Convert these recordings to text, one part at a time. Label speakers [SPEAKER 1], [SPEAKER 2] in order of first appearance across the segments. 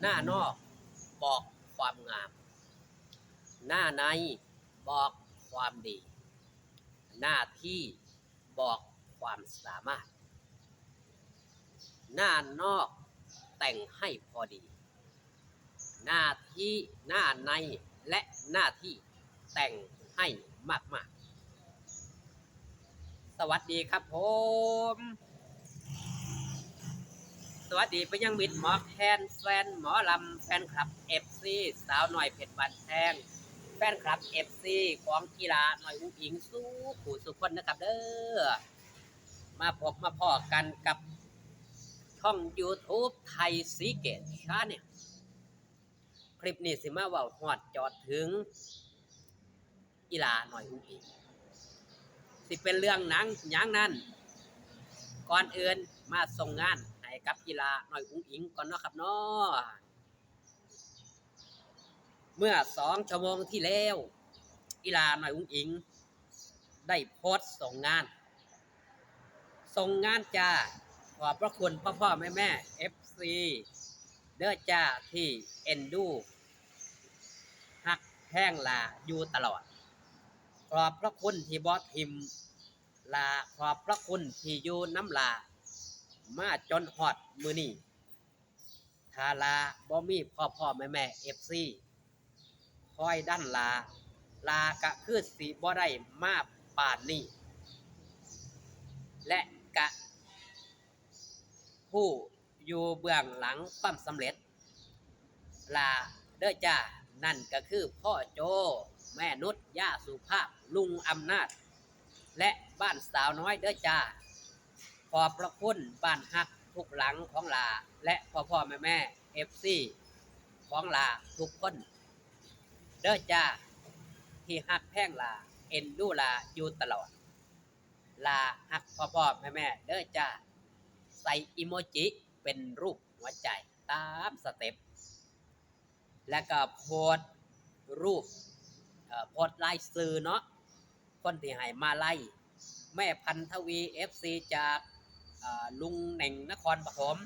[SPEAKER 1] หน้านอกบอกความงาม หน้าในบอกความดี หน้าที่บอกความสามารถ หน้านอกแต่งให้พอดี หน้าที่หน้าในและหน้าที่แต่งให้มาก ๆ สวัสดีครับผม สวัสดีไปยังมิตรหมอแคนแฟนหมอลำแฟนคลับเอฟซีสาวหน่อยเพชรบันแทงแฟนคลับเอฟซีของกีฬาหน่อยอุ้งอิงสู้ผู้สุขคนนะครับเด้อมาพบมาพอกันกับช่อง YouTube ไทยสีเกตชาเนี่ยคลิปนี้สิมาว่าหอดจอดถึงกีฬาหน่อยอุ้งอิงสิเป็นเรื่องหนังยังนั้นก่อนอื่นมาส่งงาน ให้กับกีฬาหน่อยอุ้งอิงก่อนเนาะครับเนาะเมื่อสองชั่วโมงที่แล้วกีฬาหน่อยอุ้งอิง ได้โพสต์ส่งงาน ส่งงานจ้าขอบพระคุณพ่อพ่อแม่แม่เอฟซีเด้อจ้าที่เอ็นดูหักแห้งลาอยู่ตลอด ขอบพระคุณที่บอสทิม ลาขอบพระคุณที่อยู่น้ำลา มาจนฮอดมือนี่ทาลาบ่มีพ่อพ่อแม่แม่เอฟซีคอยด้านลา ลากะคือสีบ่ได้มาป่านนี้ และกะ ผู้อยู่เบื้องหลังความสำเร็จ ลาเด้อจ้านั่นก็คือพ่อโจ แม่นุชย่าสุภาพ ลุงอำนาจ และบ้านสาวน้อยเด้อจ้า ขอบพระคุณบ้านฮักทุกหลังของลา และพ่อพ่อแม่แม่เอฟซีของลาทุกคน เด้อจ้าที่ฮักแพ่งลา เอ็นดูลาอยู่ตลอด ลาฮักพ่อพ่อแม่แม่เด้อจ้าใส่อิโมจิเป็นรูปหัวใจตามสเต็ปและก็โพสรูปโพสไลน์ซื้อเนาะคนที่ให้มาไล่แม่พันธวีเอฟซีจาก ลุงเหน่งนครปฐม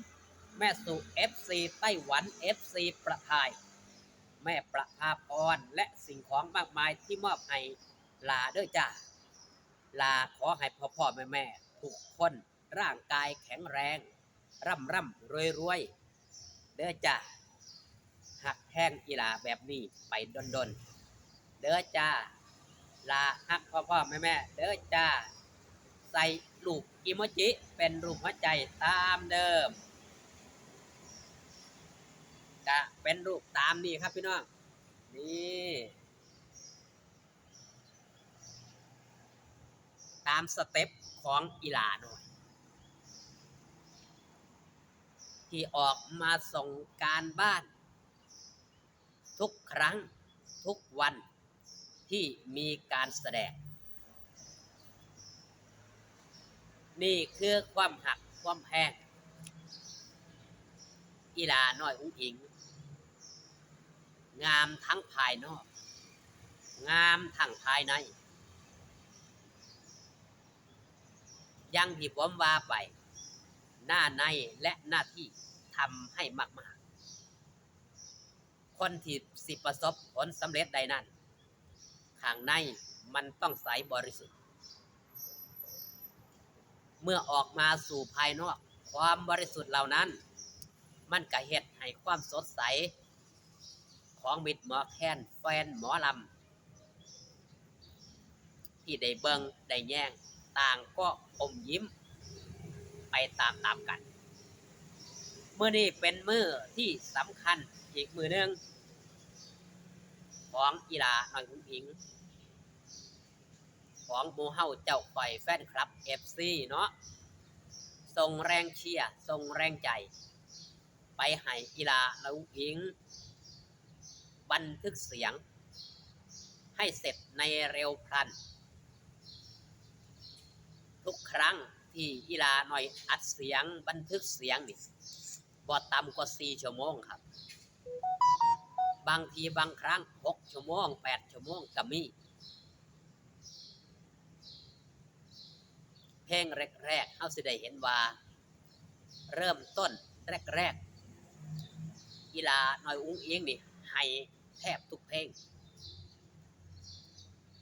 [SPEAKER 1] แม่สุเอฟซีไต้หวันเอฟซีประทาย แม่ประภาพรและสิ่งของมากมายที่มอบให้ลาเด้อจ้าลาขอให้พ่อพ่อแม่แม่ทุกคนร่างกายแข็งแรง ร่ำร่ำรวยรวยเด้อจ้าหักแห้งอีหลาแบบนี้ไปดนดนเด้อจ้าลาฮักพ่อพ่อแม่แม่เด้อจ้าใส่ ลูกอิโมจิ เป็นรูปหัวใจตามเดิมจะเป็นรูปตามนี้ครับพี่น้อง นี่ตามสเต็ปของอีหลาหน่อย ที่ออกมาส่งการบ้าน ทุกครั้งทุกวันที่มีการแสดง นี่คือความหักความแพงอีลาน้อยอุ้งอิง งามทั้งภายนอก งามทั้งภายใน ยังที่ผมว่าไป หน้าในและหน้าที่ทำให้มาก ๆ คนที่สิประสบผลสำเร็จใดนั้นข้างในมันต้องใสบริสุทธิ์ เมื่อออกมาสู่ภายนอก ความบริสุทธิ์เหล่านั้น มันก็เฮ็ดให้ความสดใส ของมิตรหมอแคนแฟนหมอลำที่ได้เบิงได้แย่งต่างก็อมยิ้ม ไปตามตามกันเมื่อนี้เป็นมือที่สำคัญอีกมือหนึ่งของอีลาหน่อยอุ้งอิง ของหมูเฮาเจ้าไฟแฟนคลับ FC เนาะส่งแรงเชียร์ส่งแรงใจ ไปให้อีลาหน่อยอุ้งอิง บันทึกเสียง ให้เสร็จในเร็วพลัน ทุกครั้งที่อีลาหน่อยอัดเสียงบันทึกเสียงนี่บ่ต่ำกว่า4ชั่วโมงครับ บางทีบางครั้ง6ชั่วโมง8ชั่วโมงก็มี เพลงแรกๆเฮาสิได้เห็นว่า เริ่มต้นแรกๆอีลาน้อยอุ้งเอิงนี่ให้แทบทุกเพลง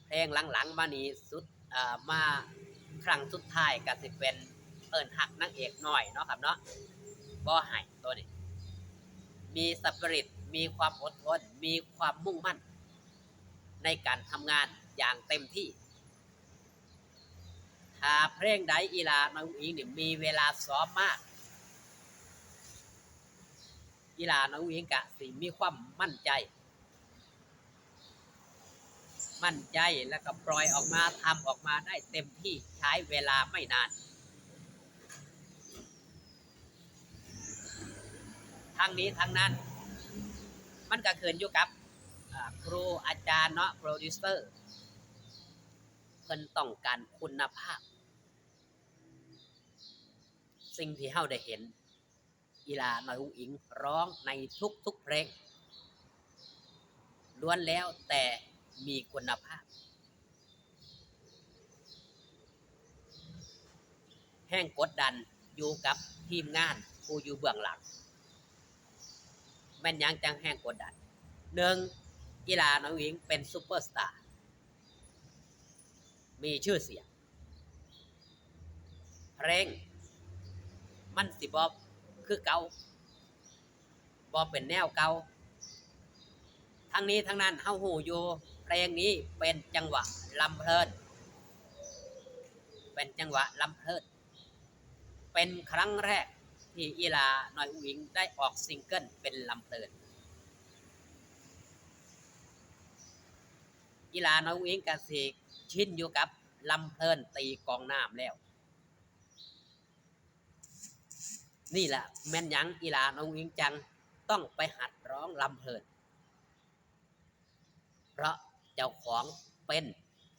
[SPEAKER 1] เพลงหลังๆมานี้สุดมาครั้งสุดท้ายก็สิเป็นเอิ้นหักนางเอกหน่อยเนาะครับเนาะบ่ให้ตัวนี้ มีสปิริตมีความอดทน มีความมุ่งมั่น ในการทำงานอย่างเต็มที่ ถ้าเพลงใดอีลาน้องอิงเนี่ยมีเวลาซ้อมมาก อีลาน้องอิงกะสิมีความมั่นใจ มั่นใจแล้วก็ปล่อยออกมาทำออกมาได้เต็มที่ใช้เวลาไม่นานทั้งนี้ทั้งนั้น มันก็ขึ้นอยู่กับครูอาจารย์เนาะโปรดิวเซอร์เพิ่นต้องการคุณภาพ สิ่งที่เฮาได้เห็น อีลาหน่อยอุ้งอิงร้องในทุกทุกๆเพลงล้วนแล้วแต่มีคุณภาพ แห้งกดดันอยู่กับทีมงานผู้อยู่เบื้องหลัง แม่นยังจังแห้งกดดันหนึ่งกีฬาน้องหญิงเป็นซูเปอร์สตาร์ มีชื่อเสียง เพลง มันสิบอบคือเกาบอเป็นแนวเกาทั้งนี้ทั้งนั้นเฮาหูอยู่เพลงนี้เป็นจังหวะลำเพลิน เป็นจังหวะลำเพลิน เป็นครั้งแรกที่อีลาหน้อยอุ๋งได้ออกซิงเกิลเป็นลำเพลินอีลาน้อยอุ๋งอิงกสิชินอยู่กับลำเพลินตีกองน้ำแล้ว นี่แหละแม่นยังอีลาน้องอิงจังต้องไปหัดร้องลำเพลิน เพราะเจ้าของเป็น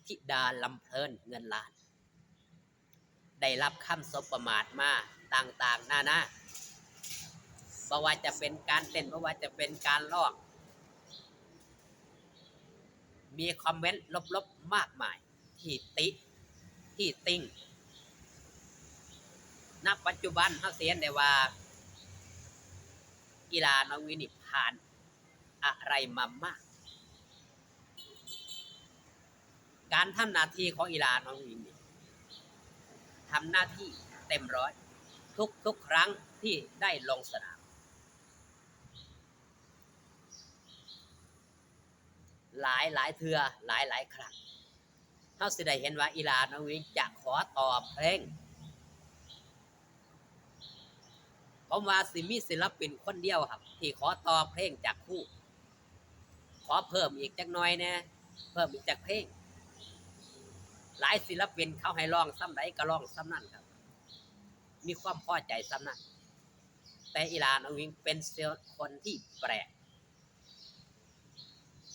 [SPEAKER 1] ธิดาลำเพลินเงินล้าน ได้รับคำสบประมาทมาต่างๆนานาบ่ว่าจะเป็นการเต้นบ่ว่าจะเป็นการร้องมีคอมเมนต์ลบๆมากมาย ที่ติ ที่ติ้ง ณปัจจุบันเขาเสียนได้ว่า กีฬาน้องวินิผ่าน อะไรมามาก การทำหน้าที่ของกีฬาน้องวินนี่ทำหน้าที่เต็มร้อย ทุกทุกครั้งที่ได้ลงสนาม หลายหลายเทือหลายหลายครั้งเขาสิได้เห็นว่าอีลาน้องวิงจะขอตอบเพลง ผมว่าสิมีศิลปินคนเดียวครับ ที่ขอตอบเพลงจากคู่ ขอเพิ่มอีกจักน่อยแนะเพิ่มอีกจากเพลง หลายศิลปินเขาให้ร้องซ้ำใดก็ร้องซ้ำนั่นครับ มีความพอใจซ้ำนั่นแต่อีลานอวิงเป็นคนที่แปลก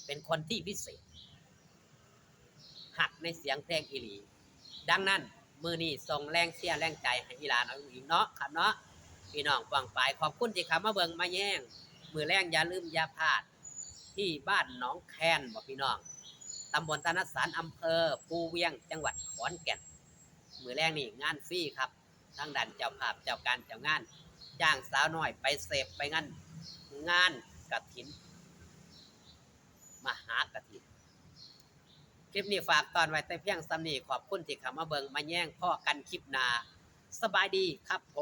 [SPEAKER 1] เป็นคนที่พิเศษหักในเสียงเพลงอีหลี ดังนั้น มือนี้ส่งแรงเชียร์แรงใจให้อีลานองอิงเนาะครับเนาะ พี่น้องฟังไปขอบคุณที่ขามาเบิงมาแย่งมือแรงอย่าลืมอย่าพลาด ที่บ้านหนองแคนบอกพี่น้องตำบลธนสารอำเภอภูเวียงจังหวัดขอนแก่น มือแรงนี่งานฟรีครับทั้งดันเจ้าภาพเจ้าการเจ้างาน จ้างสาวน้อยไปเสพไปงานงานกฐิน มหากฐิน คลิปนี้ฝากตอนไว้แต่เพียงสำนีขอบคุณที่ขามาเบิงมาแย่งพ่อกันคลิปนา สบายดีครับผ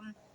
[SPEAKER 1] ม